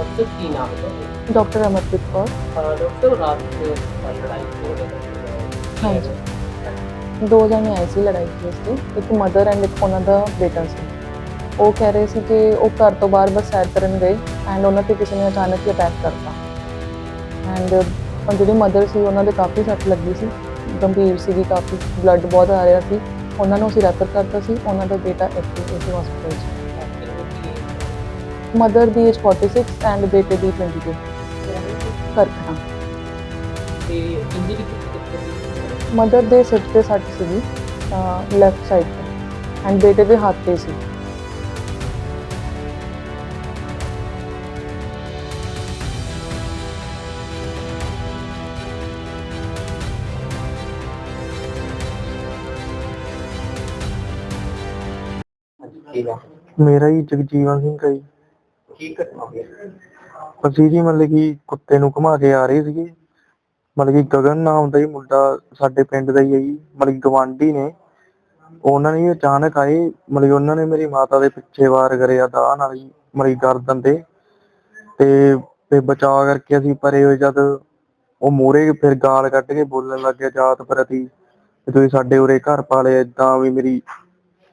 Doctor ਕੀ ਨਾਮ ਹੈ? Doctor Amarpreet Kaur. Doctor ਰਾਤ ਨੂੰ ਲੜਾਈ ਹੋ ਰਹੀ ਹਾਂਜੀ। ਦੋ ਜਣੇ ਆਏ ਸੀ ਲੜਾਈ ਕੇਸ ਤੇ ਇੱਕ ਮਦਰ ਐਂਡ ਇੱਕ ਉਹਨਾਂ ਦਾ ਬੇਟਾ ਸੀ। ਉਹ ਕਹਿ ਰਹੇ ਸੀ ਕਿ ਉਹ ਘਰ ਤੋਂ ਬਾਹਰ ਬਸ ਸੈਰ ਕਰਨ ਗਏ ਐਂਡ ਉਹਨਾਂ ਤੇ ਕਿਸੇ ਨੇ ਅਚਾਨਕ ਹੀ ਅਟੈਕ ਕਰਤਾ। ਐਂਡ ਜਿਹੜੀ ਮਦਰ ਸੀ ਉਹਨਾਂ ਦੇ ਕਾਫੀ ਸੱਟ ਲੱਗੀ ਸੀ। ਗੰਭੀਰ ਸੀਗੀ ਕਾਫੀ ਬਲੱਡ ਬਹੁਤ ਆ ਰਿਹਾ ਸੀ। ਉਹਨਾਂ ਨੂੰ ਅਸੀਂ ਰੈਫਰ ਕਰਤਾ ਸੀ ਉਹਨਾਂ ਦਾ ਬੇਟਾ ਇੱਥੇ ਇਸੇ ਹਸਪੀਟਲ 'ਚ। ਮਦਰ ਦੀ ਏਜ 46 ਐਂਡ ਬੇਟੇ ਦੀ 22 ਕਰਖਣਾ ਤੇ। ਇੰਜਰੀ ਮਦਰ ਦੇ ਸਿਰ ਤੇ ਸੱਟ ਸੀਗੀ ਲੈਫਟ ਸਾਈਡ ਤੇ ਐਂਡ ਬੇਟੇ ਦੇ ਹੱਥ ਤੇ ਸੀ। ਮੇਰਾ ਹੀ ਜਗਜੀਵਨ ਸਿੰਘ ਹੈ ਜੀ। ਕੀ ਘਟਨਾ ਹੋਈ ਅਸੀਂ ਜੀ ਮਤਲਬ ਕਿ ਕੁੱਤੇ ਨੂੰ ਘੁਮਾ ਕੇ ਆ ਰਹੇ ਸੀਗੇ। ਮਤਲਬ ਕਿ ਗਗਨ ਨਾਮ ਦਾ ਹੀ ਮੁੰਡਾ ਸਾਡੇ ਪਿੰਡ ਦਾ ਹੀ ਹੈ ਜੀ, ਮਤਲਬ ਕਿ ਗਵਾਂਢੀ ਨੇ। ਉਹਨਾਂ ਨੇ ਜੀ ਅਚਾਨਕ ਆਏ, ਮਤਲਬ ਕਿ ਉਹਨਾਂ ਨੇ ਮੇਰੀ ਮਾਤਾ ਦੇ ਪਿੱਛੇ ਵਾਰ ਕਰਿਆ ਦਾ ਨਾਲ ਹੀ ਮਤਲਬ ਕਿ ਗਰਦਨ ਤੇ। ਤੇ ਤੇ ਬਚਾਅ ਕਰਕੇ ਅਸੀਂ ਪਰੇ ਹੋਏ ਜਦ ਉਹ ਮੋਰੇ ਫਿਰ ਗਾਲ ਕੱਢ ਕੇ ਬੋਲਣ ਲੱਗ ਗਿਆ ਜਾਤ ਪ੍ਰਤੀ, ਵੀ ਤੁਸੀਂ ਸਾਡੇ ਉਰੇ ਘਰ ਪਾ ਲਿਆ ਇਦਾਂ ਵੀ ਮੇਰੀ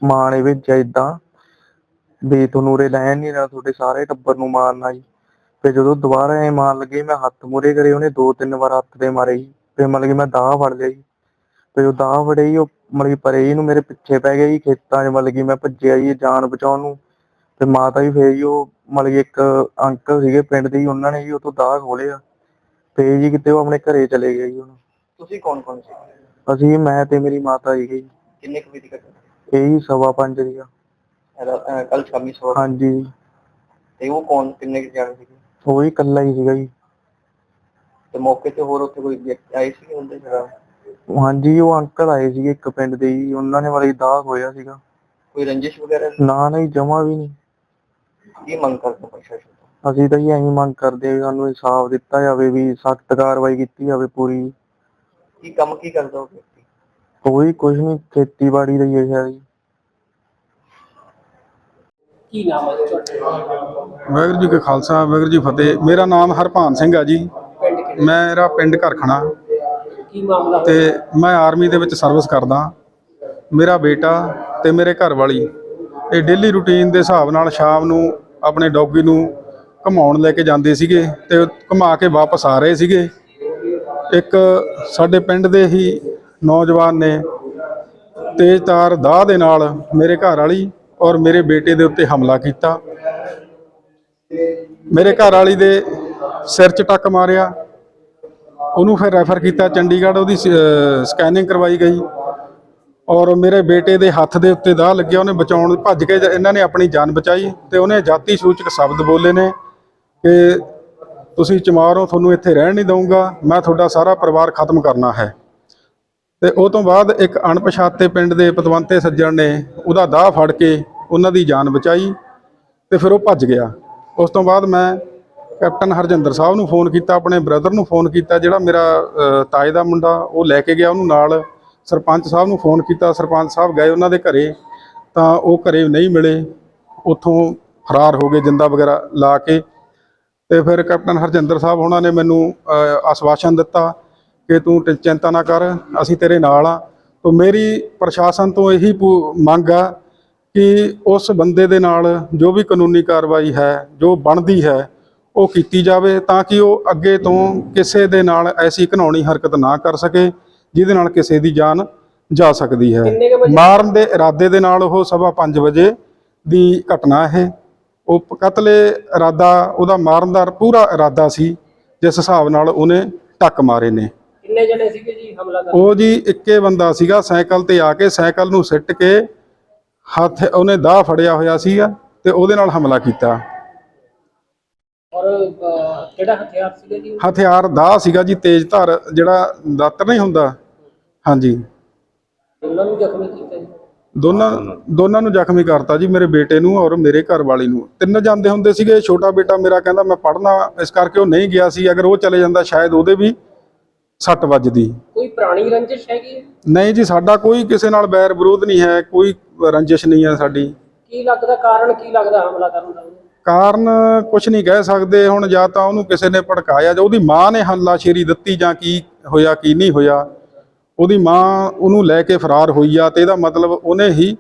ਮਾਂ ਨੇ ਭੇਜਿਆ ਏਦਾਂ। ਵੀ ਤੁਹਾਨੂੰ ਉਰੇ ਲੈਣ ਨਹੀਂ ਰਿਹਾ ਤੁਹਾਡੇ ਸਾਰੇ ਟੱਬਰ ਨੂੰ ਮਾਰਨਾ ਜੀ ਤੇ ਜਦੋਂ ਦੁਬਾਰਾ ਐ ਮਾਰਨ ਲੱਗੇ ਮੈਂ ਹੱਥ ਮੂਰੇ ਕਰੇ ਉਹਨੇ ਦੋ ਤਿੰਨ ਵਾਰ ਹੱਥ ਤੇ ਮਾਰੇ ਜੀ। ਤੇ ਮਤਲਬ ਕਿ ਮੈਂ ਦਾਹ ਫੜ ਲਿਆ ਜੀ। ਤੇ ਉਹ ਦਾਹ ਫੜੇ ਜੀ ਉਹ ਮਤਲਬ ਕਿ ਪਰੇ ਜੀ ਨੂੰ ਮੇਰੇ ਪਿੱਛੇ ਪੈ ਗਿਆ ਜੀ ਖੇਤਾਂ 'ਚ ਮਤਲਬ ਕਿ ਮੈਂ ਭੱਜਿਆ ਜੀ ਜਾਨ ਬਚਾਉਣ ਨੂੰ। ਤੇ ਮਾਤਾ ਵੀ ਫੇਰ ਜੀ ਉਹ ਮਤਲਬ ਕਿ ਇੱਕ ਅੰਕਲ ਸੀਗੇ ਪਿੰਡ ਦੇ ਜੀ ਉਹਨਾਂ ਨੇ ਜੀ ਉਹ ਤੋਂ ਦਾਹ ਖੋਲਿਆ ਤੇ ਜੀ ਕਿਤੇ ਉਹ ਆਪਣੇ ਘਰੇ ਚਲੇ ਗਏ ਜੀ ਹੁਣ। ਤੁਸੀਂ ਕੌਣ ਕੌਣ ਸੀ? ਅਸੀਂ ਮੈਂ ਤੇ ਮੇਰੀ ਮਾਤਾ ਜੀ ਕਿੰਨੇ ਕੁ ਵਜੇ ਦੀ ਘਟਨਾ? ਇਹ ਜੀ ਸਵਾ ਪੰਜ ਸੀਗਾ ਕੱਲ ਸ਼ਾਮੀ ਸੋ ਹਾਂਜੀ। ਤੇ ਉਹ ਕੌਣ ਕਿੰਨੇ ਕੁ ਜਾਣੇ ਸੀਗੇ? ਉਹ ਹੀ ਇਕੱਲਾ ਹੀ ਸੀਗਾ ਜੀ। ਤੇ ਮੌਕੇ ਤੇ ਹੋਰ ਉੱਥੇ ਕੋਈ ਵਿਅਕਤੀ ਆਏ ਸੀ ਹੁੰਦੇ ਜਿਹੜਾ ਹਾਂਜੀ ਉਹ ਅੰਕਲ ਆਏ ਸੀਗੇ ਇੱਕ ਪਿੰਡ ਦੇ ਜੀ। ਉਹਨਾਂ ਨੇ ਵਾਲੀ ਦਾਗ ਹੋਇਆ ਸੀਗਾ। ਕੋਈ ਰੰਜਿਸ਼ ਵਗੈਰਾ? ਨਾ ਨਹੀਂ ਜਮਾ ਵੀ ਨਹੀਂ। ਕੀ ਮੰਗ ਕਰਦੇ ਪ੍ਰਸ਼ਾਸਨ ਤੋਂ? ਅਸੀਂ ਤਾਂ ਜੀ ਐਂ ਮੰਗ ਕਰਦੇ ਆ ਵੀ ਸਾਨੂੰ ਇਨਸਾਫ ਦਿੱਤਾ ਜਾਵੇ ਵੀ ਸਖਤ ਕਾਰਵਾਈ ਕੀਤੀ ਜਾਵੇ ਪੂਰੀ। ਕੀ ਕੰਮ ਕੀ ਕਰਦਾ ਉਹ ਵਿਅਕਤੀ? ਕੋਈ ਕੁਝ ਨਹੀਂ ਖੇਤੀਬਾੜੀ ਦਾ ਹੀ ਹੈ ਜੀ। ਕੀ ਨਾਮ ਹੈ ਤੁਹਾਡਾ? ਵਾਹਿਗੁਰੂ ਜੀ ਕਾ ਖਾਲਸਾ ਵਾਹਿਗੁਰੂ ਜੀ ਫਤਿਹ। ਮੇਰਾ ਨਾਮ ਹਰਪਾਨ ਸਿੰਘ ਆ ਜੀ। ਕਿਹੜਾ? ਮੇਰਾ ਪਿੰਡ ਘਰਖਣਾ। ਕੀ ਮਾਮਲਾ ਤੇ ਮੈਂ ਆਰਮੀ ਦੇ ਵਿੱਚ ਸਰਵਿਸ ਕਰਦਾ। ਮੇਰਾ ਬੇਟਾ ਤੇ ਮੇਰੇ ਘਰ ਵਾਲੀ ਇਹ ਡੇਲੀ ਰੁਟੀਨ ਦੇ ਹਿਸਾਬ ਨਾਲ ਸ਼ਾਮ ਨੂੰ ਆਪਣੇ ਡੌਗੀ ਨੂੰ ਘੁਮਾਉਣ ਲੈ ਕੇ ਜਾਂਦੇ ਸੀਗੇ ਤੇ ਘੁਮਾ ਕੇ ਵਾਪਸ ਆ ਰਹੇ ਸੀਗੇ। ਇੱਕ ਸਾਡੇ ਪਿੰਡ ਦੇ ਹੀ ਨੌਜਵਾਨ ਨੇ ਤੇਜ਼ਧਾਰ ਦਾਹ ਦੇ ਨਾਲ ਮੇਰੇ ਘਰ ਵਾਲੀ ਔਰ ਮੇਰੇ ਬੇਟੇ ਦੇ ਉੱਤੇ ਹਮਲਾ ਕੀਤਾ। ਮੇਰੇ ਘਰ ਵਾਲੀ ਦੇ ਸਿਰ 'ਚ ਟੱਕ ਮਾਰਿਆ। ਉਹਨੂੰ ਫਿਰ ਰੈਫਰ ਕੀਤਾ। ਚੰਡੀਗੜ੍ਹ ਉਹਦੀ ਸਕੈਨਿੰਗ ਕਰਵਾਈ ਗਈ। ਔਰ ਮੇਰੇ ਬੇਟੇ ਦੇ ਹੱਥ ਦੇ ਉੱਤੇ ਦਾਹ ਲੱਗਿਆ। ਉਹਨੇ ਬਚਾਉਣ ਭੱਜ ਕੇ ਇਹਨਾਂ ਨੇ ਆਪਣੀ ਜਾਨ ਬਚਾਈ ਤੇ ਉਹਨੇ ਜਾਤੀ ਸੂਚਕ ਸ਼ਬਦ ਬੋਲੇ ਨੇ ਕਿ ਤੁਸੀਂ ਚਮਾਰ ਹੋ ਤੁਹਾਨੂੰ ਇੱਥੇ ਰਹਿਣ ਨਹੀਂ ਦਊਂਗਾ। ਮੈਂ ਤੁਹਾਡਾ ਸਾਰਾ ਪਰਿਵਾਰ ਖਤਮ ਕਰਨਾ ਹੈ। ਤੇ ਉਹ ਤੋਂ ਬਾਅਦ ਇੱਕ ਅਣਪਛਾਤੇ ਪਿੰਡ ਦੇ ਪਤਵੰਤੇ ਸੱਜਣ ਨੇ ਉਹਦਾ ਦਾਹ ਫੜ ਕੇ ਉਹਨਾਂ ਦੀ ਜਾਨ ਬਚਾਈ ਤੇ ਫਿਰ ਉਹ ਭੱਜ ਗਿਆ। ਉਸ ਤੋਂ ਬਾਅਦ ਮੈਂ ਕੈਪਟਨ ਹਰਜਿੰਦਰ ਸਾਹਿਬ ਨੂੰ ਫੋਨ ਕੀਤਾ, ਆਪਣੇ ਬ੍ਰਦਰ ਨੂੰ ਫੋਨ ਕੀਤਾ, ਜਿਹੜਾ ਮੇਰਾ ਤਾਏ ਦਾ ਮੁੰਡਾ, ਉਹ ਲੈ ਕੇ ਗਿਆ ਉਹਨੂੰ ਨਾਲ। ਸਰਪੰਚ ਸਾਹਿਬ ਨੂੰ ਫੋਨ ਕੀਤਾ, ਸਰਪੰਚ ਸਾਹਿਬ ਗਏ ਉਹਨਾਂ ਦੇ ਘਰੇ, ਤਾਂ ਉਹ ਘਰੇ ਨਹੀਂ ਮਿਲੇ। ਉੱਥੋਂ ਫਰਾਰ ਹੋ ਗਏ, ਜਿੰਦਾ ਵਗੈਰਾ ਲਾ ਕੇ। ਤੇ ਫਿਰ ਕੈਪਟਨ ਹਰਜਿੰਦਰ ਸਾਹਿਬ ਉਹਨਾਂ ਨੇ ਮੈਨੂੰ ਆਸ਼ਵਾਸਨ ਦਿੱਤਾ ਕਿ ਤੂੰ ਟ- ਚਿੰਤਾ ਨਾ ਕਰ ਅਸੀਂ ਤੇਰੇ ਨਾਲ ਆ। ਤੋਂ ਮੇਰੀ ਪ੍ਰਸ਼ਾਸਨ ਤੋਂ ਇਹੀ ਪੂ- ਮੰਗ ਆ ਕਿ ਉਸ ਬੰਦੇ ਦੇ ਨਾਲ ਜੋ ਵੀ ਕਾਨੂੰਨੀ ਕਾਰਵਾਈ ਹੈ ਜੋ ਬਣਦੀ ਹੈ ਉਹ ਕੀਤੀ ਜਾਵੇ ਤਾਂ ਕਿ ਉਹ ਅੱਗੇ ਤੋਂ ਕਿਸੇ ਦੇ ਨਾਲ ਐਸੀ ਘਿਨਾਉਣੀ ਹਰਕਤ ਨਾ ਕਰ ਸਕੇ ਜਿਹਦੇ ਨਾਲ ਕਿਸੇ ਦੀ ਜਾਨ ਜਾ ਸਕਦੀ ਹੈ। ਕਿੰਨੇ ਕੁ ਵਜੇ? ਮਾਰਨ ਦੇ ਇਰਾਦੇ ਦੇ ਨਾਲ ਉਹ ਸਵਾ 5 ਵਜੇ ਦੀ ਘਟਨਾ ਇਹ। ਉਹ ਪ- ਕਤਲੇ ਇਰਾਦਾ ਉਹਦਾ ਮਾਰਨ ਦਾ ਪੂਰਾ ਇਰਾਦਾ ਸੀ ਜਿਸ ਹਿਸਾਬ ਨਾਲ ਉਹਨੇ ਟੱਕ ਮਾਰੇ ਨੇ। ਕਿੰਨੇ ਜਣੇ ਸੀਗੇ ਜੀ ਹਮਲਾ ਕਰਨ? ਉਹ ਜੀ ਇੱਕੇ ਬੰਦਾ ਸੀਗਾ ਸਾਈਕਲ ਤੇ ਆ ਕੇ ਸਾਈਕਲ ਨੂੰ ਸਿੱਟ ਕੇ ਹੱਥ ਉਹਨੇ ਦਾਹ ਫੜਿਆ ਹੋਇਆ ਸੀਗਾ ਤੇ ਉਹਦੇ ਨਾਲ ਹਮਲਾ ਕੀਤਾ। ਔਰ ਅਹ, ਕਿਹੜਾ ਹਥਿਆਰ ਸੀਗਾ ਜੀ? ਹਥਿਆਰ ਦਾਹ ਸੀਗਾ ਜੀ ਤੇਜ਼ ਧਾਰ ਜਿਹੜਾ ਦਾਤਰ ਨਹੀਂ ਹੁੰਦਾ। ਹਾਂਜੀ। ਉਹਨਾਂ ਨੂੰ ਜ਼ਖਮੀ ਕੀਤਾ ਜੀ? ਦੋਨਾਂ ਦੋਨਾਂ ਨੂੰ ਜ਼ਖਮੀ ਕਰਤਾ ਜੀ ਮੇਰੇ ਬੇਟੇ ਨੂੰ ਔਰ ਮੇਰੇ ਘਰ ਵਾਲੀ ਨੂੰ। ਤਿੰਨ ਜਾਂਦੇ ਹੁੰਦੇ ਸੀਗੇ ਛੋਟਾ ਬੇਟਾ ਮੇਰਾ ਕਹਿੰਦਾ ਮੈਂ ਪੜ੍ਹਨਾ। ਇਸ ਕਰਕੇ ਉਹ ਨਹੀਂ ਗਿਆ ਸੀ। ਅਗਰ ਉਹ ਚਲੇ ਜਾਂਦਾ ਸ਼ਾਇਦ ਉਹਦੇ ਵੀ ਸੱਟ ਵੱਜਦੀ। ਕੋਈ ਪੁਰਾਣੀ ਰੰਜਿਸ਼ ਹੈਗੀ? ਨਹੀਂ ਜੀ ਸਾਡਾ ਕੋਈ ਕਿਸੇ ਨਾਲ ਬੈਰ ਵਿਰੋਧ ਨਹੀਂ ਹੈ ਕੋਈ ਰੰਜਿਸ਼ ਨਹੀਂ ਹੈ ਸਾਡੀ। ਕੀ ਲੱਗਦਾ ਕਾਰਨ ਕੀ ਲੱਗਦਾ ਹਮਲਾ ਕਰਨ ਦਾ? ਕਾਰਨ ਕੁਝ ਨਹੀਂ ਕਹਿ ਸਕਦੇ ਹੁਣ ਜਾਂ ਤਾਂ ਉਹਨੂੰ ਕਿਸੇ ਨੇ ਭੜਕਾਇਆ ਜਾਂ ਉਹਦੀ ਮਾਂ ਨੇ ਹੱਲਾਸ਼ੇਰੀ ਦਿੱਤੀ ਜਾਂ ਕੀ ਹੋਇਆ ਕੀ ਨਹੀਂ ਹੋਇਆ। ਉਹਦੀ ਮਾਂ ਉਹਨੂੰ ਲੈ ਕੇ ਫਰਾਰ ਹੋਈ ਆ ਤੇ ਇਹਦਾ ਮਤਲਬ ਉਹਨੇ ਹੀ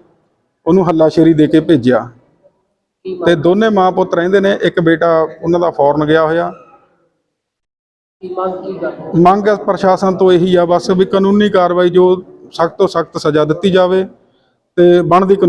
ਉਹਨੂੰ ਹੱਲਾਸ਼ੇਰੀ ਦੇ ਕੇ ਭੇਜਿਆ। ਤੇ ਦੋਨੇ ਮਾਂ ਪੁੱਤ ਰਹਿੰਦੇ ਨੇ ਇੱਕ ਬੇਟਾ ਉਹਨਾਂ ਦਾ ਫੌਰਨ ਗਿਆ ਹੋਇਆ। ਮੰਗ ਪ੍ਰਸ਼ਾਸਨ ਤੋਂ ਇਹੀ ਆ ਬਸ ਵੀ ਕਾਨੂੰਨੀ ਕਾਰਵਾਈ ਜੋ ਸਖਤ ਤੋਂ ਸਖਤ ਸਜ਼ਾ ਦਿੱਤੀ ਜਾਵੇ ਤੇ ਬਣਦੀ ਕਾਨੂੰਨੀ